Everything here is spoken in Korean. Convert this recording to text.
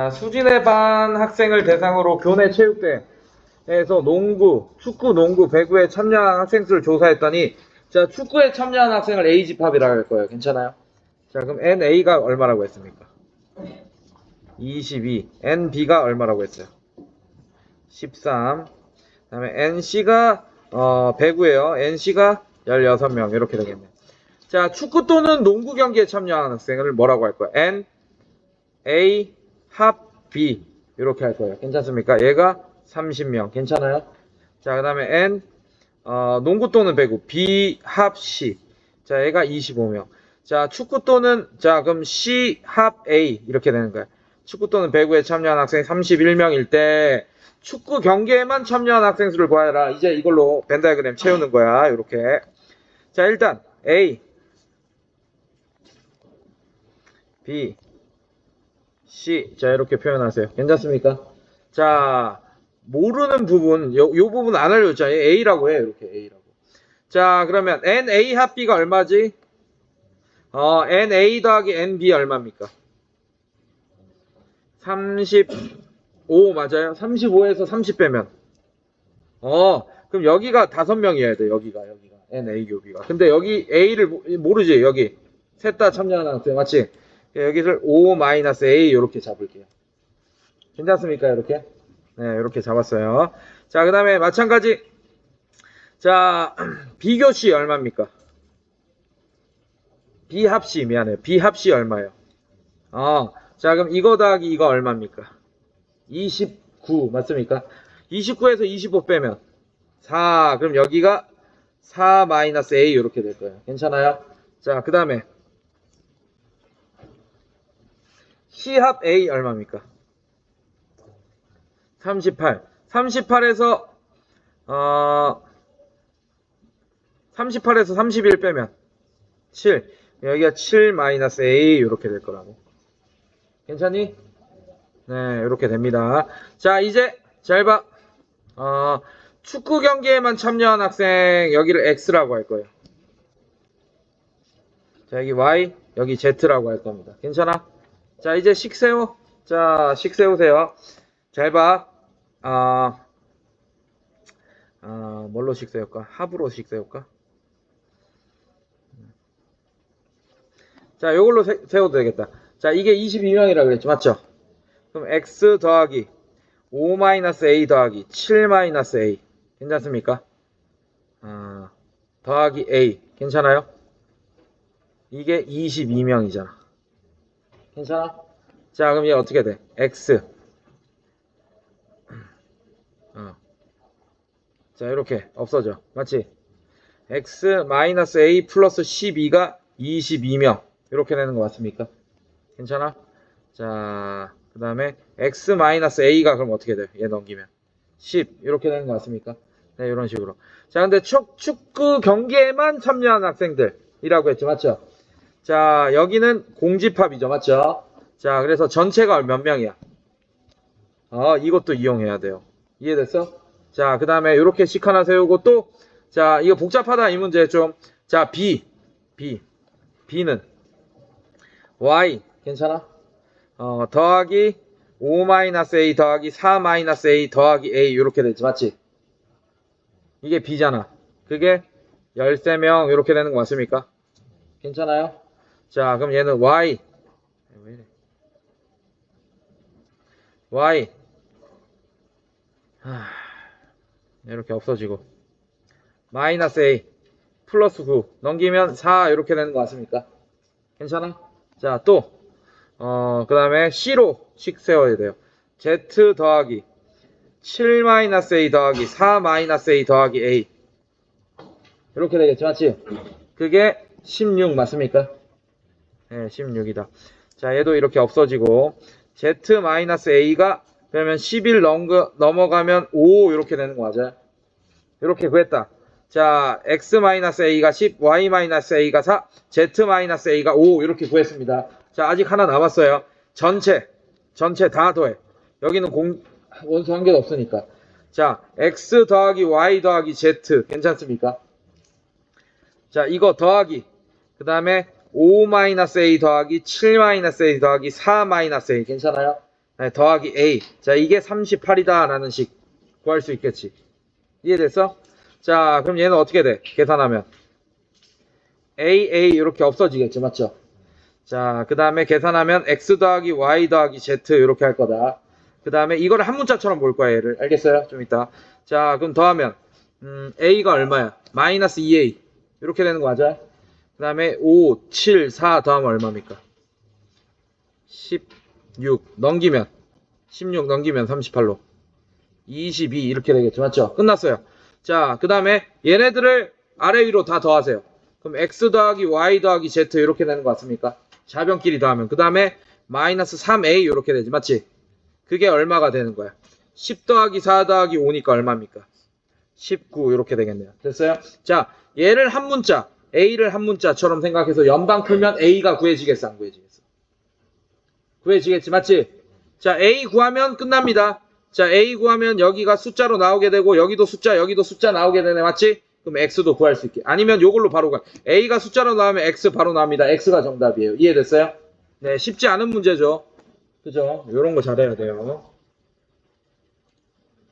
자, 수진의 반 학생을 대상으로 교내 체육대회에서 농구, 축구, 농구, 배구에 참여한 학생 수를 조사했더니 자, 축구에 참여한 학생을 A집합이라고 할 거예요. 괜찮아요? 자, 그럼 NA가 얼마라고 했습니까? 22. NB가 얼마라고 했어요? 13. 그다음에 NC가 어, 배구예요. NC가 16명 이렇게 되겠네. 자, 축구 또는 농구 경기에 참여한 학생을 뭐라고 할 거야? N A 합 B 이렇게 할 거예요. 괜찮습니까? 얘가 30명. 괜찮아요? 자, 그 다음에 N 어, 농구 또는 배구 B 합 C. 자, 얘가 25명. 자, 축구 또는 자, 그럼 C 합 A 이렇게 되는 거예요. 축구 또는 배구에 참여한 학생이 31명일 때 축구 경기에만 참여한 학생 수를 구하라. 이제 이걸로 벤 다이그램 채우는 거야. 이렇게. 자, 일단 A B C 자 이렇게 표현하세요. 괜찮습니까? 자 모르는 부분 요, 요 부분 안 알려줬잖아요. A라고 해요. 이렇게 A라고. 자 그러면 NA 합 B가 얼마지? 어 NA 더하기 NB 얼마입니까? 35 맞아요? 35에서 30 빼면 어 그럼 여기가 다섯 명이어야 돼 여기가 여기가 NA 교비가 근데 여기 A를 모- 모르지 여기 셋 다 참여하는 학생 맞지? 여기를 5-A 이렇게 잡을게요. 괜찮습니까? 이렇게? 네, 이렇게 잡았어요. 자, 그 다음에 마찬가지. 자, 비교시 얼마입니까? 비합시, 미안해요. 비합시 얼마예요? 어, 자, 그럼 이거 더하기 이거 얼마입니까? 29, 맞습니까? 29에서 25 빼면 4, 그럼 여기가 4-A 이렇게 될 거예요. 괜찮아요? 자, 그 다음에 C합 A 얼마입니까? 38. 38에서 어 38에서 31 빼면 7. 여기가 7 마이너스 A 이렇게 될 거라고. 괜찮니? 네, 이렇게 됩니다. 자, 이제 잘 봐. 어, 축구 경기에만 참여한 학생 여기를 X라고 할 거예요. 자, 여기 Y, 여기 Z라고 할 겁니다. 괜찮아? 자, 이제 식 세워. 자, 식 세우세요. 잘 봐. 아, 아, 뭘로 식 세울까? 합으로 식 세울까? 자, 요걸로 세, 세워도 되겠다. 자, 이게 22명이라 그랬죠. 맞죠? 그럼 x 더하기 5-a 더하기 7-a. 괜찮습니까? 아, 더하기 a. 괜찮아요? 이게 22명이잖아. 괜찮아? 자, 그럼 얘 어떻게 돼? x. 어. 자, 이렇게 없어져. 맞지? x 마이너스 a 플러스 12가 22명. 이렇게 되는 거 맞습니까? 괜찮아? 자, 그 다음에 x 마이너스 a가 그럼 어떻게 돼요? 얘 넘기면. 10. 이렇게 되는 거 맞습니까? 네, 이런 식으로. 자, 근데 축, 축구 경기에만 참여한 학생들이라고 했죠. 맞죠? 자, 여기는 공집합이죠. 맞죠? 자, 그래서 전체가 몇 명이야? 어, 이것도 이용해야 돼요. 이해됐어? 자, 그 다음에 이렇게 식 하나 세우고 또, 자, 이거 복잡하다 이 문제 좀. 자, B. B. B는 Y. 괜찮아? 어, 더하기 5-A 더하기 4-A 더하기 A 이렇게 되지. 맞지? 이게 B잖아. 그게 13명 이렇게 되는 거 맞습니까? 괜찮아요? 자, 그럼 얘는 y. y. 하, 이렇게 없어지고. 마이너스 a. 플러스 9. 넘기면 4 이렇게 되는 거 맞습니까? 괜찮아? 자, 또. 어, 그 다음에 c로 식 세워야 돼요. z 더하기 7 마이너스 a 더하기 4 마이너스 a 더하기 a. 이렇게 되겠죠, 맞지? 그게 16 맞습니까? 네, 16이다. 자, 얘도 이렇게 없어지고 z-a가 그러면 11 넘거, 넘어가면 5 이렇게 되는 거 맞아요? 이렇게 구했다. 자, x-a가 10, y-a가 4, z-a가 5 이렇게 구했습니다. 자, 아직 하나 남았어요. 전체, 전체 다 더해. 여기는 공, 원수 한 개도 없으니까. 자, x 더하기 y 더하기 z 괜찮습니까? 자, 이거 더하기. 그 다음에 5-a 더하기 7-a 더하기 4-a 괜찮아요? 네, 더하기 A. 자, 이게 38이다. 라는 식 구할 수 있겠지. 이해됐어? 자, 그럼 얘는 어떻게 돼? 계산하면. A, A 이렇게 없어지겠죠. 맞죠? 자, 그 다음에 계산하면 X 더하기 Y 더하기 Z 이렇게 할 거다. 그 다음에 이거를 한 문자처럼 볼 거야, 얘를. 알겠어요? 좀 이따. 자, 그럼 더하면, 음, A가 얼마야? 마이너스 2A. 이렇게 되는 거 맞아? 그 다음에 5, 7, 4 더하면 얼마입니까? 16. 넘기면. 16 넘기면 38로. 22 이렇게 되겠죠. 맞죠? 끝났어요. 자, 그 다음에 얘네들을 아래 위로 다 더하세요. 그럼 x 더하기 y 더하기 z 이렇게 되는 거 같습니까? 자변끼리 더하면. 그 다음에 마이너스 3a 이렇게 되지. 맞지? 그게 얼마가 되는 거야? 10 더하기 4 더하기 5니까 얼마입니까? 19 이렇게 되겠네요. 됐어요? 자, 얘를 한 문자, a를 한 문자처럼 생각해서 연방 풀면 a가 구해지겠어, 안 구해지겠어? 구해지겠지, 맞지? 자, a 구하면 끝납니다. 자, a 구하면 여기가 숫자로 나오게 되고 여기도 숫자, 여기도 숫자 나오게 되네, 맞지? 그럼 x도 구할 수 있게. 아니면 요걸로 바로 가. a가 숫자로 나오면 x 바로 나옵니다. x가 정답이에요. 이해됐어요? 네, 쉽지 않은 문제죠. 그죠? 요런 거 잘해야 돼요.